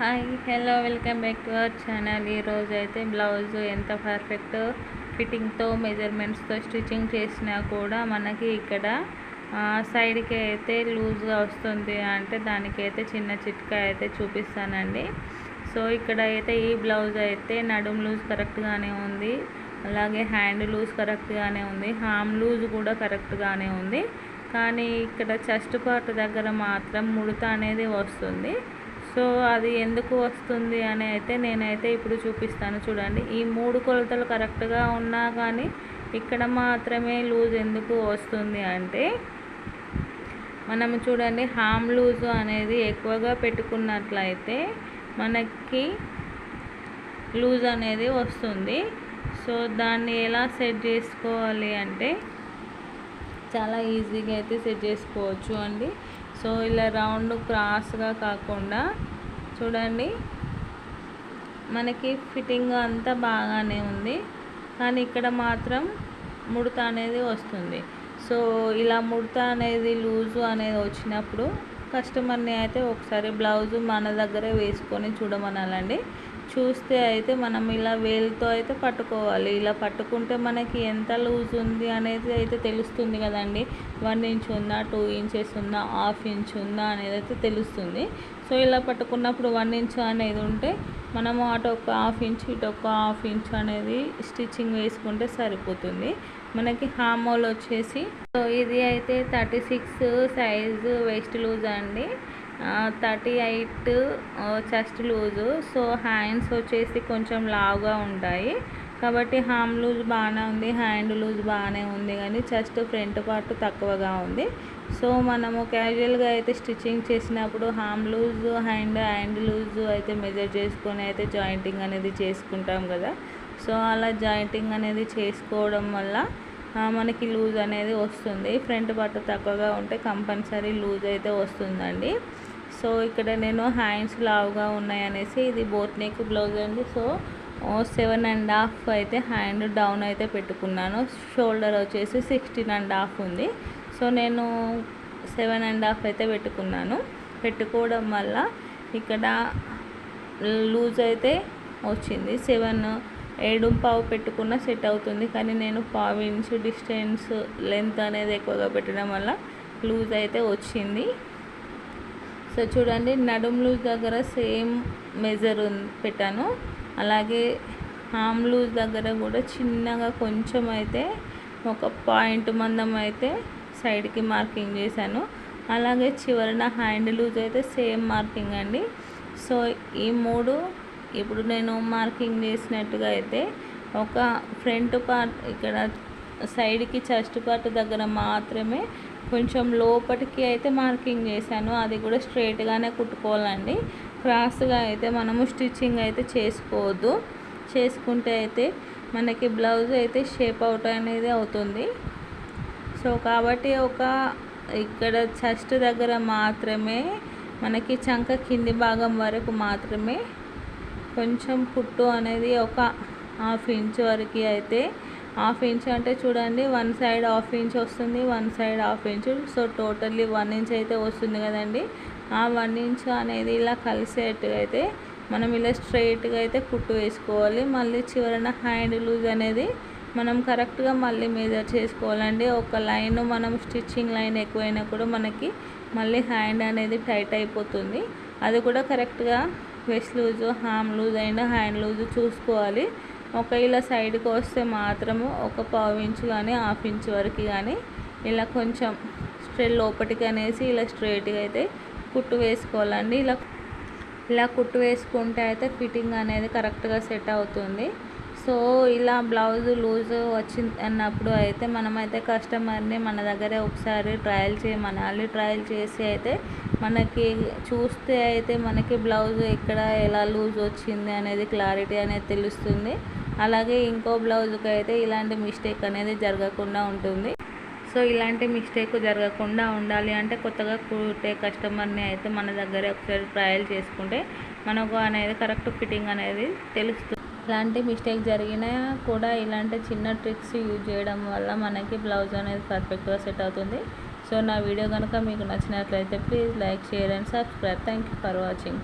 Hi hello welcome back to our channel. ఈరోజు అయితే blouse ఎంత పర్ఫెక్ట్ ఫిట్టింగ్తో మెజర్మెంట్స్తో స్టిచ్చింగ్ చేసినా కూడా మనకి ఇక్కడ సైడ్కి అయితే లూజ్గా వస్తుంది అంటే దానికైతే చిన్న చిట్కా అయితే చూపిస్తానండి. సో ఇక్కడ అయితే ఈ బ్లౌజ్ అయితే నడుం లూజ్ కరెక్ట్గానే ఉంది. అలాగే హ్యాండ్ లూజ్ కరెక్ట్గానే ఉంది. హామ్ లూజ్ కూడా కరెక్ట్గానే ఉంది. కానీ ఇక్కడ చెస్ట్ పార్ట్ దగ్గర మాత్రం ముడత అనేది వస్తుంది. సో అది ఎందుకు వస్తుంది అని అయితే నేనైతే ఇప్పుడు చూపిస్తాను. చూడండి ఈ మూడు కొలతలు కరెక్ట్గా ఉన్నా కానీ ఇక్కడ మాత్రమే లూజ్ ఎందుకు వస్తుంది అంటే మనం చూడండి హామ్ లూజ్ అనేది ఎక్కువగా పెట్టుకున్నట్లయితే మనకి లూజ్ అనేది వస్తుంది. సో దాన్ని ఎలా సెట్ చేసుకోవాలి అంటే చాలా ఈజీగా అయితే సెట్ చేసుకోవచ్చు అండి. సో ఇలా రౌండ్ క్రాస్గా కాకుండా చూడండి మనకి ఫిట్టింగ్ అంతా బాగానే ఉంది. కానీ ఇక్కడ మాత్రం ముడత అనేది వస్తుంది. సో ఇలా ముడత అనేది లూజు అనేది వచ్చినప్పుడు కస్టమర్ని అయితే ఒకసారి బ్లౌజు మన దగ్గరే వేసుకొని చూడమనాలండి. చూస్తే అయితే మనం ఇలా వేలుతో అయితే పట్టుకోవాలి. ఇలా పట్టుకుంటే మనకి ఎంత లూజ్ ఉంది అనేది అయితే తెలుస్తుంది కదండి. వన్ ఇంచ్ ఉందా టూ ఇంచెస్ ఉందా హాఫ్ ఇంచ్ ఉందా అనేది అయితే తెలుస్తుంది. సో ఇలా పట్టుకున్నప్పుడు వన్ ఇంచ్ అనేది ఉంటే మనము అటు ఒక హాఫ్ ఇంచ్ ఇటు ఒక హాఫ్ ఇంచ్ అనేది స్టిచ్చింగ్ వేసుకుంటే సరిపోతుంది. మనకి హామోల్ వచ్చేసి సో ఇది అయితే thirty six size waist loose అండి. Thirty eight chest loose. So hands వచ్చేసి కొంచెం లావుగా ఉంటాయి. కాబట్టి హామ్ లూజ్ బాగానే ఉంది హ్యాండ్ లూజ్ బాగానే ఉంది కానీ చెస్ట్ ఫ్రంట్ పార్ట్ తక్కువగా ఉంది. సో మనము క్యాజువల్గా అయితే స్టిచ్చింగ్ చేసినప్పుడు hem loose hand hand loose అయితే మెజర్ చేసుకొని అయితే జాయింటింగ్ అనేది చేసుకుంటాం కదా. సో అలా జాయింటింగ్ అనేది చేసుకోవడం వల్ల మనకి లూజ్ అనేది వస్తుంది. ఫ్రంట్ పార్ట్ తక్కువగా ఉంటే కంపల్సరీ లూజ్ అయితే వస్తుందండి. సో ఇక్కడ నేను హ్యాండ్స్ లావుగా ఉన్నాయనేసి ఇది బోట్ నెక్ బ్లౌజ్ అండి. సో సెవెన్ అండ్ హాఫ్ అయితే హ్యాండ్ డౌన్ అయితే పెట్టుకున్నాను. షోల్డర్ వచ్చేసి సిక్స్టీన్ అండ్ హాఫ్ ఉంది. సో నేను సెవెన్ అండ్ హాఫ్ అయితే పెట్టుకున్నాను. పెట్టుకోవడం వల్ల ఇక్కడ లూజ్ అయితే వచ్చింది. సెవెన్ ఏడు పావు పెట్టుకున్న సెట్ అవుతుంది. కానీ నేను పావు ఇంచు డిస్టెన్స్ లెంత్ అనేది ఎక్కువగా పెట్టడం వల్ల లూజ్ అయితే వచ్చింది. సో చూడండి నడుం లూజ్ దగ్గర సేమ్ మెజర్ పెట్టాను. అలాగే హామ్ లూజ్ దగ్గర కూడా చిన్నగా కొంచెం అయితే ఒక పాయింట్ మందం అయితే సైడ్కి మార్కింగ్ చేశాను. అలాగే చివరన హ్యాండ్ లూజ్ అయితే సేమ్ మార్కింగ్ అండి. సో ఈ మూడు ఇప్పుడు నేను మార్కింగ్ చేసినట్టుగా అయితే ఒక ఫ్రంట్ పార్ట్ ఇక్కడ సైడ్కి చెస్ట్ పార్ట్ దగ్గర మాత్రమే కొంచెం లోపటికి అయితే మార్కింగ్ చేశాను. అది కూడా స్ట్రైట్గానే కుట్టుకోవాలండి. క్రాస్గా అయితే మనము స్టిచ్చింగ్ అయితే చేసుకోవద్దు. చేసుకుంటే అయితే మనకి బ్లౌజ్ అయితే షేప్ అవుట్ అనేది అవుతుంది. సో కాబట్టి ఒక ఇక్కడ చెస్ట్ దగ్గర మాత్రమే మనకి చంక కింది భాగం వరకు మాత్రమే కొంచెం కుట్టు అనేది ఒక హాఫ్ ఇంచ్ వరకు అయితే హాఫ్ ఇంచ్ అంటే చూడండి వన్ సైడ్ హాఫ్ ఇంచ్ వస్తుంది one side half inch. So totally one inch అయితే వస్తుంది కదండి. ఆ వన్ ఇంచ్ అనేది ఇలా కలిసేట్టుగా అయితే మనం ఇలా స్ట్రైట్గా అయితే కుట్టు వేసుకోవాలి. మళ్ళీ చివరన హ్యాండ్ లూజ్ అనేది మనం కరెక్ట్గా మళ్ళీ మెజర్ చేసుకోవాలండి. ఒక లైన్ మనం స్టిచ్చింగ్ లైన్ ఎక్కువైనా కూడా మనకి మళ్ళీ హ్యాండ్ అనేది టైట్ అయిపోతుంది. అది కూడా కరెక్ట్గా వెస్ట్ లూజు హామ్ లూజ్ అయినా హ్యాండ్ లూజ్ చూసుకోవాలి. ఒక ఇలా సైడ్కి వస్తే మాత్రము ఒక పావు ఇంచు కానీ హాఫ్ ఇంచ్ వరకు కానీ ఇలా కొంచెం స్ట్రెయిట్ లోపటికి అనేసి ఇలా స్ట్రైట్గా అయితే కుట్టు వేసుకోవాలండి. ఇలా ఇలా కుట్టు వేసుకుంటే అయితే ఫిట్టింగ్ అనేది కరెక్ట్గా సెట్ అవుతుంది. సో ఇలా బ్లౌజ్ లూజ్ వచ్చింది అన్నప్పుడు అయితే మనమైతే కస్టమర్ని మన దగ్గరే ఒకసారి ట్రయల్ చేయమనాలి. ట్రయల్ చేసి అయితే మనకి చూస్తే అయితే మనకి బ్లౌజ్ ఎక్కడ ఎలా లూజ్ వచ్చింది అనేది క్లారిటీ అనేది తెలుస్తుంది. అలాగే ఇంకో బ్లౌజ్కి అయితే ఇలాంటి మిస్టేక్ అనేది జరగకుండా ఉంటుంది. సో ఇలాంటి మిస్టేక్ జరగకుండా ఉండాలి అంటే కొత్తగా కుట్టే కస్టమర్ని అయితే మన దగ్గరే ఒకసారి ట్రయల్ చేసుకుంటే మనకు అనేది కరెక్ట్ ఫిట్టింగ్ అనేది తెలుస్తుంది. ఇలాంటి మిస్టేక్ జరిగినా కూడా ఇలాంటి చిన్న ట్రిక్స్ యూజ్ చేయడం వల్ల మనకి బ్లౌజ్ అనేది పర్ఫెక్ట్గా సెట్ అవుతుంది. సో నా వీడియో కనుక మీకు నచ్చినట్లయితే please like share and subscribe. Thank you for watching.